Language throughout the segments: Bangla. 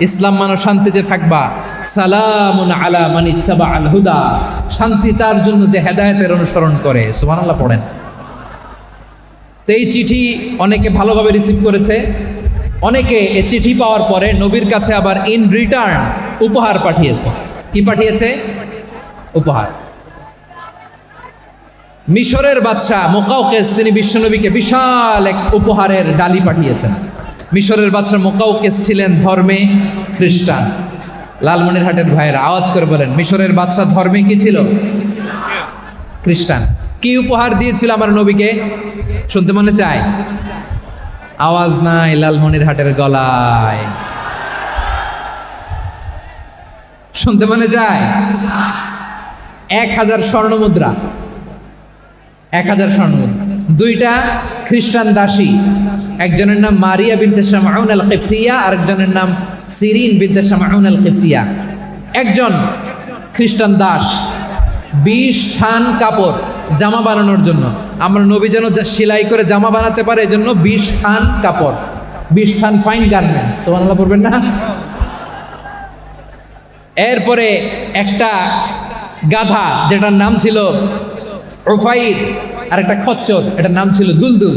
ইসলাম মানো শান্তিতে থাকবা। সালামুন আলা মান আল হুদা। শান্তি তার জন্য যে হেদায়েতের অনুসরণ করে। সুবহানাল্লাহ, পড়েন। তো এই চিঠি অনেকে ভালোভাবে রিসিভ করেছে। অনেকে এই চিঠি পাওয়ার পরে নবীর কাছে আবার ইন রিটার্ন উপহার পাঠিয়েছে। কি পাঠিয়েছে? উপহার। মিশরের বাদশাহ মোকাউকেস তিনি বিশ্বনবীকে বিশাল এক উপহারের ডালি পাঠিয়েছেন। মিশরের বাদশাহ মোকাউকেস ছিলেন ধর্মে খ্রিস্টান। লালমনিরহাটের ভাইয়ের, আওয়াজ করে বলেন, মিশরের বাদশাহ ধর্মে কি ছিল? খ্রিস্টান। কি উপহার দিয়েছিল আমার নবীকে? শুনতে মনে চায়? আওয়াজ নাই লালমনিরহাটের গলায়। শুনতে মনে যায় এক হাজার স্বর্ণ মুদ্রা। এক হাজার স্বর্ণ মুদ্রা। দুইটা খ্রিস্টান দাসী। একজনের নাম মারিয়া বিনতে শামাউন আল কিফতিয়া আরেকজনের নাম সিরিন বিনতে শামাউন আল কিফতিয়া একজন খ্রিস্টান দাস, বিশ থান কাপড় জামা বানানোর জন্য। আমরা নবী যেন যা সেলাই করে জামা বানাতে পারে, এজন্য বিশ থান কাপড়, বিশ থান ফাইন গার্মেন্ট সোমানাল্লাহ পড়বেন না? এরপরে একটা গাধা, যেটার নাম ছিল ওফাইর আর একটা খচ্চর, এটার নাম ছিল দুলদুল।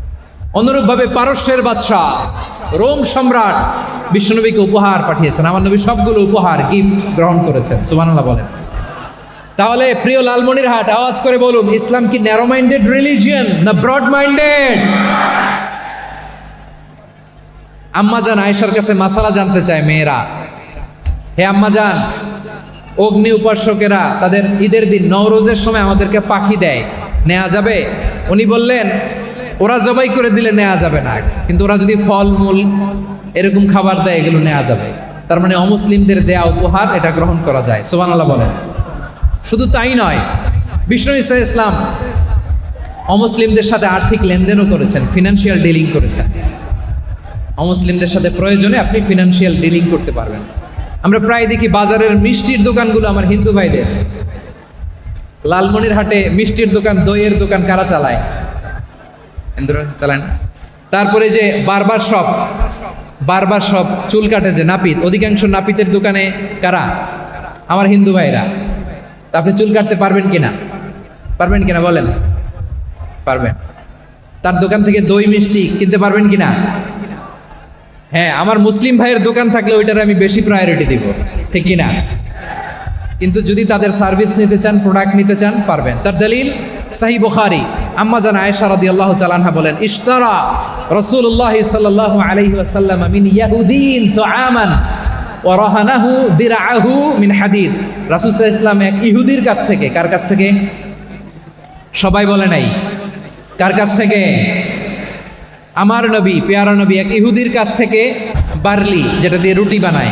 অনুরূপভাবে পারস্যের বাদশাহ, রোম সম্রাট বিশ্বনবীকে উপহার পাঠিয়েছেন। আমার নবী সবগুলো উপহার গিফট গ্রহণ করেছেন। সুবহানাল্লাহ বলেন। তাহলে প্রিয় লালমনির হাট, আওয়াজ করে বলুন, ইসলাম কি ন্যারো মাইন্ডেড রিলিজিয়ন না ব্রড মাইন্ডেড আম্মা আম্মাজান আয়েশার কাছে মাসালা জানতে চায় মেয়েরা। হে আম্মা আম্মাজান অগ্নি উপাসকেরা তাদের ঈদের দিন নওরোজের সময় আমাদেরকে পাখি দেয়। নেওয়া যাবে? উনি বললেন ওরা জবাই করে দিলে নেওয়া যাবে না। কিন্তু ওরা যদি ফলমূল এরকম খাবার দেয়, এগুলো নেওয়া যাবে। তার মানে অমুসলিমদের দেয়া উপহার এটা গ্রহণ করা যায়। সোমান সোবানাল্লাহ বলেন। শুধু তাই নয়, বিষ্ণু ইসা ইসলাম অমুসলিমদের সাথে আর্থিক লেনদেনও করেছেন ফিনান্সিয়াল ডিলিং করেছেন। অমুসলিমদের সাথে প্রয়োজনে আপনি ফিনান্সিয়াল ডিলিং করতে পারবেন। আমরা প্রায় দেখি বাজারের মিষ্টির দোকানগুলো আমার হিন্দু ভাইদের। লালমনির হাটে মিষ্টির দোকান, দইয়ের দোকান কারা চালায়? চালায় না। তারপরে যে বারবার শপ বারবার শপ চুল কাটে যে নাপিত, অধিকাংশ নাপিতের দোকানে কারা? আমার হিন্দু ভাইরা। তা আপনি চুল কাটতে পারবেন কিনা? পারবেন কিনা বলেন? পারবেন। তার দোকান থেকে দই মিষ্টি কিনতে পারবেন কিনা? হ্যাঁ আমার মুসলিম ভাইয়ের দোকান থাকলে ওইটার আমি বেশি প্রায়োরিটি দিব। ঠিক কিনা? কিন্তু যদি তাদের সার্ভিস নিতে চান প্রোডাক্ট নিতে চান, পারবেন। তার দলিল? সাহি বুখারি, আম্মা জান আয়েশা রাদিয়াল্লাহু তাআলা বলেন, ইশতারা রাসূলুল্লাহ সাল্লাল্লাহু আলাইহি ওয়াসাল্লাম মিন ইয়াহুদিন তুআমান ওয়া রাহানাহু দিরআহু মিন হাদিদ। রাসূল আলাইহি ইসলাম এক ইহুদির কাছ থেকে, কার কাছ থেকে? সবাই বলে নাই। কার কাছ থেকে? আমার নবী, পেয়ারা নবী এক ইহুদির কাছ থেকে বার্লি, যেটা দিয়ে রুটি বানায়।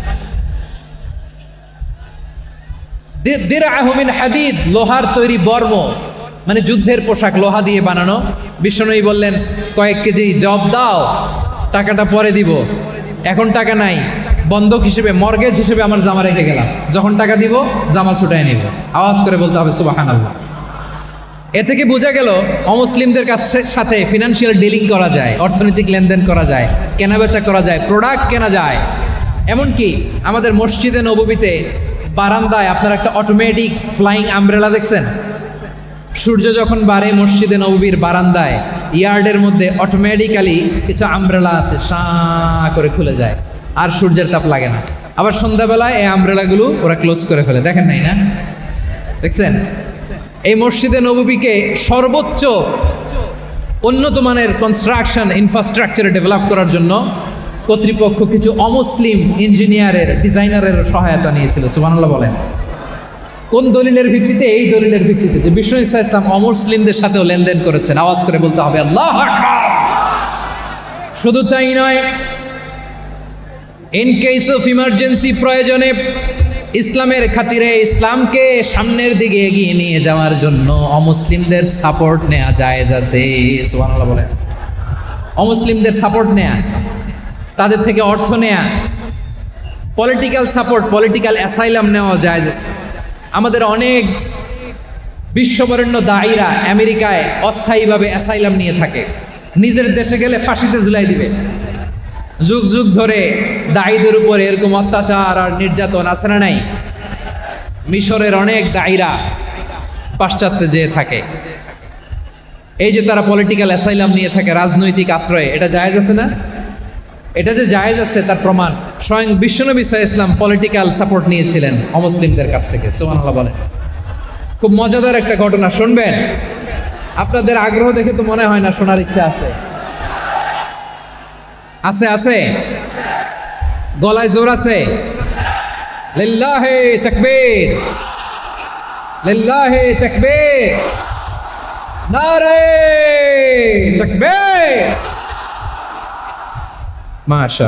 দিরআহুমিন হাদিদ, লোহার তৈরি বর্ম মানে যুদ্ধের পোশাক লোহা দিয়ে বানানো। বিষ্ণুই বললেন, কয়েক কেজি জব দাও, টাকাটা পরে দিব। এখন টাকা নাই, বন্ধক হিসেবে, মর্গেজ হিসেবে আমার জামা রেখে গেলাম। যখন টাকা দিব, জামা ছুটাই নিব। আওয়াজ করে বলতে হবে সুবাহান আল্লাহ এ থেকে বোঝা গেল, অমুসলিমদের কাছে সাথে ফিনান্সিয়াল ডিলিং করা যায়, অর্থনৈতিক লেনদেন করা যায়, কেনাবেচা করা যায় প্রোডাক্ট কেনা যায়। এমনকি আমাদের মসজিদে নববীতে বারান্দায় আপনার একটা অটোমেটিক ফ্লাইং আমব্রেলা দেখছেন? সূর্য যখন বাড়ে মসজিদে নববীর বারান্দায়, ইয়ার্ডের মধ্যে অটোমেটিক্যালি কিছু আমব্রেলা আছে, সাঁ করে খুলে যায়। আর সূর্যের তাপ লাগে না। আবার সন্ধ্যাবেলায় এই আমব্রেলাগুলো ওরা ক্লোজ করে ফেলে। দেখেন নাই না? দেখছেন? এই মসজিদে নববীকে সর্বোচ্চ উন্নত মানের কনস্ট্রাকশন ইনফ্রাস্ট্রাকচারে ডেভেলপ করার জন্য কর্তৃপক্ষ কিছু অমুসলিম ইঞ্জিনিয়ারের, ডিজাইনারের সহায়তা নিয়েছিল, সুবহানাল্লাহ বলেন। কোন দলিলের ভিত্তিতে? এই দলিলের ভিত্তিতে যে বিষ্ণু ইসা ইসলাম অমুসলিমদের সাথেও লেনদেন করেছেন। আওয়াজ করে বলতে হবে, আল্লাহ শুধু তাই নয় ইন কেস অফ ইমার্জেন্সি প্রয়োজনে ইসলামের খাতিরে ইসলামকে সামনের দিকে এগিয়ে নিয়ে যাওয়ার জন্য অমুসলিমদের সাপোর্ট নেওয়া যায় আছে, সুবহানাল্লাহ বলেন। অমুসলিমদের সাপোর্ট নেয়া। তাদের থেকে অর্থ নেয়া। পলিটিক্যাল সাপোর্ট পলিটিক্যাল অ্যাসাইলাম নেওয়া যায় আমাদের অনেক বিশ্ববরেণ্য দায়ীরা আমেরিকায় অস্থায়ীভাবে অ্যাসাইলাম নিয়ে থাকে। নিজের দেশে গেলে ফাঁসিতে ঝুলাই দিবে। যুগ যুগ ধরে দায়ীদের উপর এরকম অত্যাচার আর নির্যাতন আছে না নাই? মিশরের অনেক দায়ীরা পাশ্চাত্যে যেয়ে থাকে। এই যে তারা পলিটিক্যাল অ্যাসাইলাম নিয়ে থাকে, রাজনৈতিক আশ্রয়ে, এটা জায়েজ আছে না? এটা যে জায়েজ আছে তার প্রমাণ। স্বয়ং বিশ্বনবী সাহা ইসলাম পলিটিক্যাল সাপোর্ট নিয়েছিলেন অমুসলিমদের কাছ থেকে, সুবহানাল্লাহ বলেন। খুব মজাদার একটা ঘটনা, শুনবেন? আপনাদের আগ্রহ দেখে তো মনে হয় না, শোনার ইচ্ছা আছে। আছে আছে? গলায় জোর আছে? লিল্লাহে লিল্লাহে മാഷാ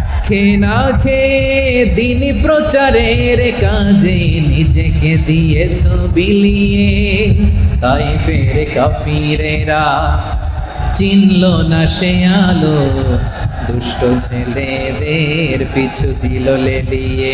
খে না খে দিন প্রচারের কাজে নিজেকে দিয়েছ বিলিয়ে। তাই ফের কাফিরেরা চিনল না সে আলো, দুষ্ট ছেলেদের পিছু দিল লেলিয়ে।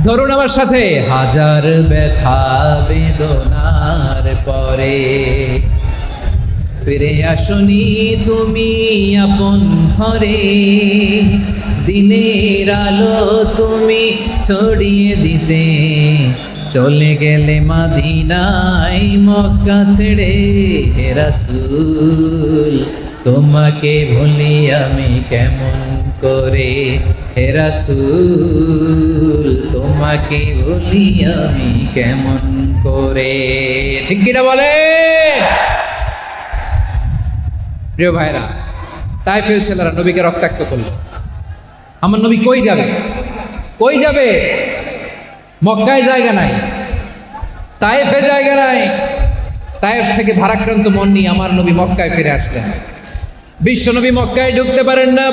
ধরুন আমার সাথে, হাজার ব্যথা বেদনার পরে। ফিরে আসনি তুমি আপন ঘরে, দিনের আলো তুমি ছড়িয়ে দিতে। চলে গেলে মাদিনাই মক্কা ছেড়ে হে রাসূল, তোমাকে ভুলি আমি কেমন করে, হে রাসূল, তোমাকে ভুলি আমি কেমন করে? ঠিক কিনা বলে? প্রিয় ভাইরা তাই ফের ছেলেরা নবীকে রক্তাক্ত করল। আমার নবী কই যাবে? কই যাবে? মক্কায় জায়গা নাই। তায়েফে জায়গা নাই। তায়েফ থেকে ভারাক্রান্ত মন নিয়ে আমার নবী মক্কায় ফিরে আসলেন। বিশ্ব নবী মক্কায় ঢুকতে পারেন না।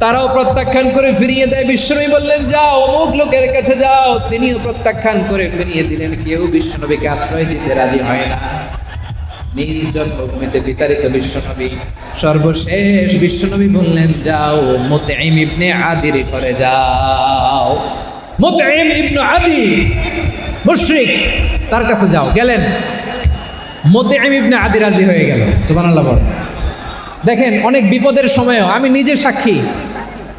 তারাও প্রত্যাখ্যান করে ফিরিয়ে দেয়। বিশ্বনবী বললেন, যাও, অমুক লোকের কাছে যাও। তিনিও প্রত্যাখ্যান করে ফিরিয়ে দিলেন। কেউ বিশ্বনবীকে আশ্রয় দিতে রাজি হয় না। নিজ জন্মভূমিতে বিতাড়িত বিশ্বনবী সর্বশেষ বিশ্বনবী বললেন, যাও মোতাইম ইবনে আদির ঘরে যাও। মোতাইম ইবনে আদি, মুশরিক, তার কাছে যাও। গেলেন। মোতাইম ইবনে আদি রাজি হয়ে গেল। সুবহানাল্লাহ বলেন। দেখেন, অনেক বিপদের সময়ও আমি নিজে সাক্ষী।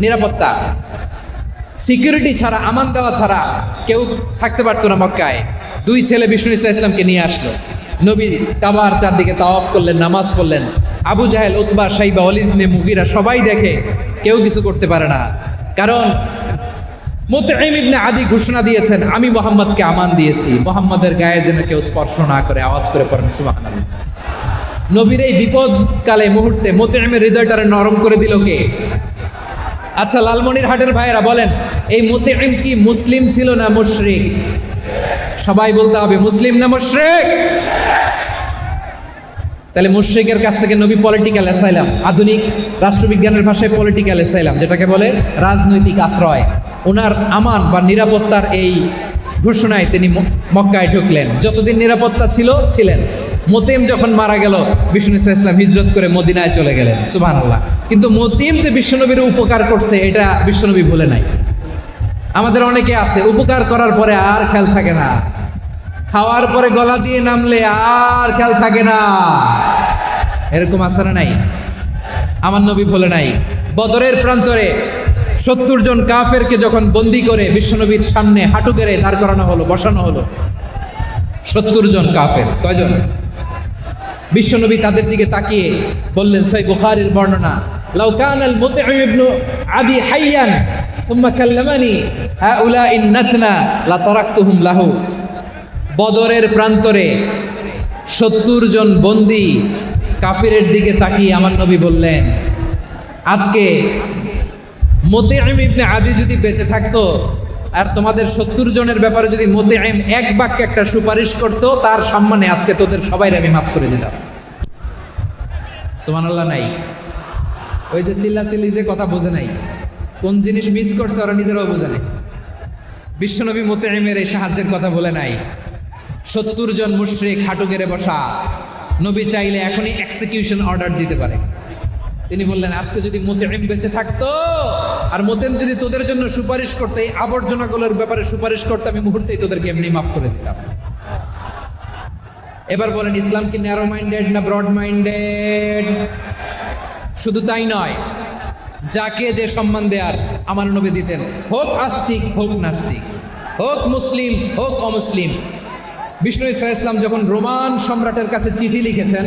নিরাপত্তা। সিকিউরিটি ছাড়া, আমান দেওয়া ছাড়া কেউ থাকতে পারতো না মক্কায়। দুই ছেলে বিষ্ণু ইসা ইসলামকে নিয়ে আসলো। নবী কাবার চারদিকে তাওয়াফ করলেন, নামাজ পড়লেন। আবু জাহেল, উতবা, সাইবা অলিদনে মুগিরা সবাই দেখে কেউ কিছু করতে পারে না। কারণ মুতাইম আদি ঘোষণা দিয়েছেন, আমি মোহাম্মদকে আমান দিয়েছি। মোহাম্মদের গায়ে যেন কেউ স্পর্শ না করে, আওয়াজ করে পড়েন, সুবহানাল্লাহ। নবীর এই বিপদকালে মুহূর্তে মোতাইমের হৃদয়টারে নরম করে দিল কে? আচ্ছা লালমনির হাটের ভাইয়েরা বলেন, এই মোতাইম কি মুসলিম ছিল না মুশরিক? সবাই বলতে হবে, মুসলিম না মুশরিক? তাহলে মুশরিকের কাছ থেকে নবী পলিটিক্যাল অ্যাসাইলাম আধুনিক রাষ্ট্রবিজ্ঞানের ভাষায় পলিটিক্যাল অ্যাসাইলাম যেটাকে বলে রাজনৈতিক আশ্রয়। ওনার আমান বা নিরাপত্তার এই ঘোষণায় তিনি মক্কায় ঢুকলেন। যতদিন নিরাপত্তা ছিল, ছিলেন। মতিম যখন মারা গেল, বিষ্ণু ইসলাম হিজরত করে মদিনায় চলে গেলেন আল্লাহ কিন্তু মতিম যে বিশ্বনবীর উপকার করছে, এটা বিশ্বনবী ভুলে নাই। আমাদের অনেকে আছে, উপকার করার পরে আর খেয়াল থাকে না। খাওয়ার পরে গলা দিয়ে নামলে আর খেয়াল থাকে না। এরকম না নাই? আমার নবী বলে নাই। বদরের প্রান্তরে সত্তর জন কাফেরকে যখন বন্দি করে বিশ্বনবীর সামনে হাঁটু গেড়ে দাঁড় করানো হলো, বসানো হলো, সত্তর জন কাফের, কয়জন? বিশ্বনবী তাদের দিকে তাকিয়ে বললেন, সই বুখারীর বর্ণনা, লাউ কান আল মুতঈম ইবনু আদি হাইয়ান থুম্মা কাল্লামানি হাউলা ইন্নাতনা লা তারাকতুহুম লাহু। বদরের প্রান্তরে সত্তর জন বন্দি কাফিরের দিকে তাকিয়ে আমার নবী বললেন, আজকে মোতেআইম ইবনে আদি যদি বেঁচে থাকতো আর তোমাদের সত্তর জনের ব্যাপারে যদি মোতেআইম এক বাক্যে একটা সুপারিশ করতো, তার সম্মানে আজকে তোদের সবাই আমি মাফ করে দিতাম। সুবহানাল্লাহ, নাই। ওই যে চিল্লাচিল্লি যে কথা বোঝে নাই। কোন জিনিস মিস করছে ওরা নিজেরাও বোঝে নাই। বিশ্বনবী মোতেআইমের এই সাহায্যের কথা বলে নাই। সত্তর জন মুশরিক হাঁটু গেড়ে বসা। নবী চাইলে এখনই এক্সিকিউশন অর্ডার দিতে পারে। তিনি বললেন, আজকে যদি মোতেম বেঁচে থাকতো আর মোতেম যদি তোদের জন্য সুপারিশ করতে, এই আবর্জনাগুলোর ব্যাপারে সুপারিশ করতে আমি মুহূর্তেই তোদেরকে এমনি মাফ করে দিতাম। এবার বলেন, ইসলাম কি ন্যারো মাইন্ডেড না ব্রড মাইন্ডেড শুধু তাই নয়, যাকে যে সম্মান দেয়ার, আমার নবী দিতেন, হোক আস্তিক, হোক নাস্তিক, হোক মুসলিম, হোক অমুসলিম। বিষ্ণু ইসা ইসলাম যখন রোমান সম্রাটের কাছে চিঠি লিখেছেন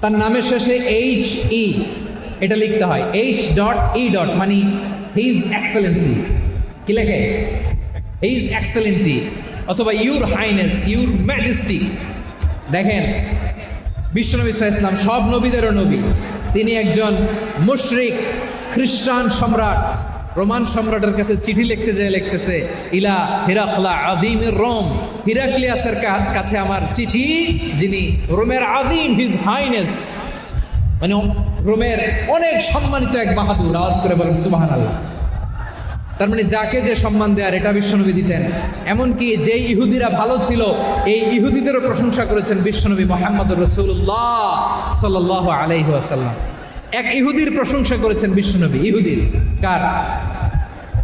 তার নামের শেষে এইচ ই এটা লিখতে হয় এইচ ডট ই ডট মানে হিজ এক্সেলেন্সি কি লেখে? হিজ এক্সেলেন্সি অথবা ইউর হাইনেস ইউর ম্যাজেস্টি দেখেন, বিশ্বনবী ইসলাম সব নবীদেরও নবী। তিনি একজন মুশরিক, খ্রিস্টান সম্রাট। রোমান সম্রাটের কাছে চিঠি লিখতে যায় লিখতেছে, ইলা হিরাকলা আদিমের রোম। হিরাক্লিয়াসের কাছে আমার চিঠি, যিনি রোমের আদিম হিজ হাইনেস। মানে রোমের অনেক সম্মানিত এক বাহাদুর, আওয়াজ করে বলেন সুবাহান আল্লাহ তার মানে যাকে যে সম্মান দেয়ার এটা বিশ্বনবী দিতেন। এমনকি যে ইহুদিরা ভালো ছিল, এই ইহুদিদেরও প্রশংসা করেছেন বিশ্বনবী মোহাম্মদ রসুল্লাহ সাল্লাহ আলাইহি আসাল্লাম এক ইহুদির প্রশংসা করেছেন বিশ্বনবী, ইহুদির। কার?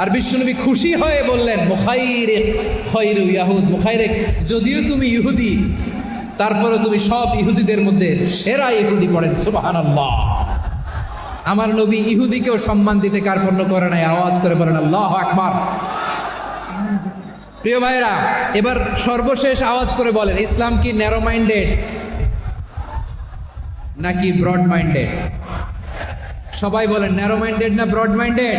আর বিশ্বনবী খুশি হয়ে বললেন, মুখাইরিক, খৈরু ইয়াহুদ, মুখাইরিক, যদিও তুমি ইহুদি তারপরে তুমি সব ইহুদিদের মধ্যে সেরা ইহুদি পড়েন, সুবহানাল্লাহ। আমার নবী ইহুদিকেও সম্মান দিতে কার্পণ্য করে নাই, আওয়াজ করে বলেন, আল্লাহ আকবার। প্রিয় ভাইরা এবার সর্বশেষ আওয়াজ করে বলেন, ইসলাম কি ন্যারো মাইন্ডেড নাকি ব্রড মাইন্ডেড সবাই বলেন ন্যারো মাইন্ডেড না ব্রড মাইন্ডেড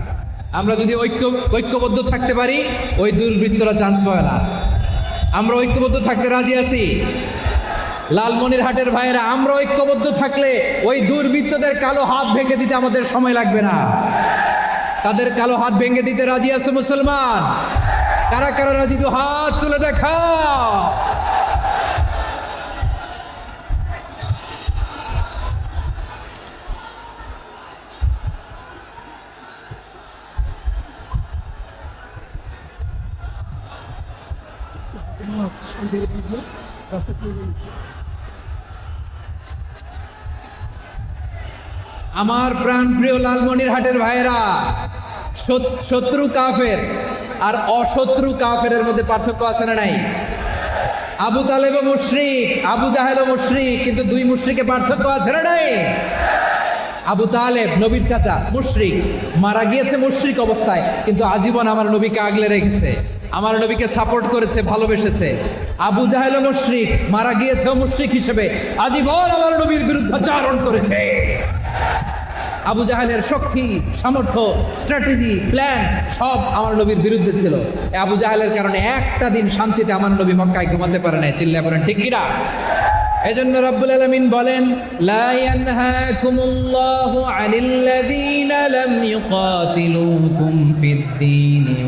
আমরা যদি ঐক্য, ঐক্যবদ্ধ থাকতে পারি, ওই দুর্বৃত্তরা চান্স পাবে না। আমরা ঐক্যবদ্ধ থাকতে রাজি আছি? লালমনির হাটের ভাইয়েরা, আমরা ঐক্যবদ্ধ থাকলে ওই দুর্বৃত্তদের কালো হাত ভেঙে দিতে আমাদের সময় লাগবে না। তাদের কালো হাত ভেঙে দিতে রাজি আছে মুসলমান? কারা কারা রাজি? দু হাত তুলে দেখা আমার প্রাণ প্রিয় লালমনির হাটের ভাইয়েরা শত্রু কাফের আর অশত্রু কাফের মধ্যে পার্থক্য আছে না নাই? আবু তালেব মুশরিক, আবু জাহেল মুশরিক, কিন্তু দুই মুশরিকে পার্থক্য আছে না নাই? আবু তালেব, নবীর চাচা, মুশরিক, মারা গিয়েছে মুশরিক অবস্থায়, কিন্তু আজীবন আমার নবীকে আগলে রেখেছে। আমার নবীকে সাপোর্ট করেছে, ভালোবেসেছে। আবু জাহেল মুশরিক, মারা গিয়েছে মুশরিক হিসেবে, আজীবন আমার নবীর বিরুদ্ধাচারণ করেছে। আবু জাহেলের শক্তি, সামর্থ্য স্ট্র্যাটেজি প্ল্যান সব আমার নবীর বিরুদ্ধে ছিল। আবু জাহেলের কারণে একটা দিন শান্তিতে আমার নবী মক্কায় ঘুমাতে পারে না চিল্লা করেন, ঠিক কিনা? এজন্য রব্বুল আলামিন বলেন, লা ইয়ানহাকুমুল্লাহু আনিল্লাযীনা লাম ইউকাতিলুকুম ফিদ-দীন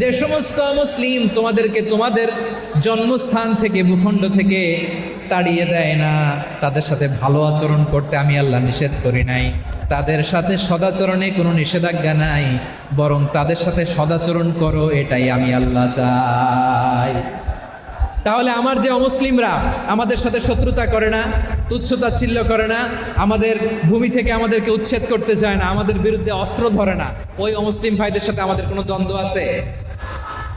যে সমস্ত মুসলিম তোমাদেরকে তোমাদের জন্মস্থান থেকে, ভূখণ্ড থেকে তাড়িয়ে দেয় না, তাদের সাথে ভালো আচরণ করতে আমি আল্লাহ নিষেধ করি নাই। তাদের সাথে সদাচরণে কোনো নিষেধাজ্ঞা নাই, বরং তাদের সাথে সদাচরণ করো, এটাই আমি আল্লাহ চাই। তাহলে আমার যে অমুসলিমরা আমাদের সাথে শত্রুতা করে না তুচ্ছতাচ্ছিল্য করে না, আমাদের ভূমি থেকে আমাদেরকে উচ্ছেদ করতে চায় না, আমাদের বিরুদ্ধে অস্ত্র ধরে না, ওই অমুসলিম ভাইদের সাথে আমাদের কোনো দ্বন্দ্ব আছে?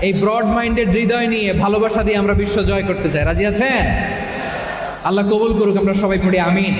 এই ব্রড মাইন্ডেড হৃদয় নিয়ে ভালোবাসা দিয়ে আমরা বিশ্ব জয় করতে চাই। রাজি আছেন? আল্লাহ কবুল করুক, আমরা সবাই পড়ি, আমিন।